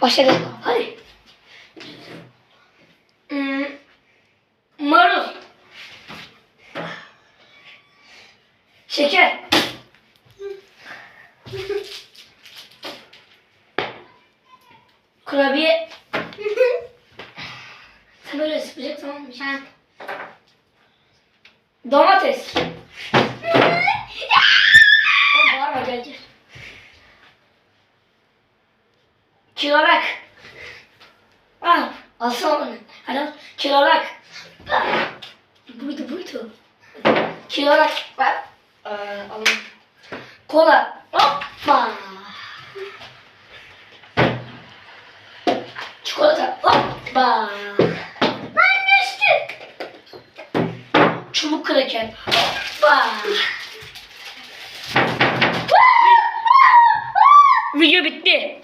Başladı. Hadi. Hmm, marul. Şeker. Kurabiye. Sen böyle sıkacak tamam mı? Domates. Kilorak. Al. Alsana onu. Hadi al. Kilorak. Buydu buydu. Kilorak. Bak. Ee, alayım. Kola. Hoppa. Çikolata. Hoppa. Ben düştüm. Çubuk kraker. Hoppa. Video bitti.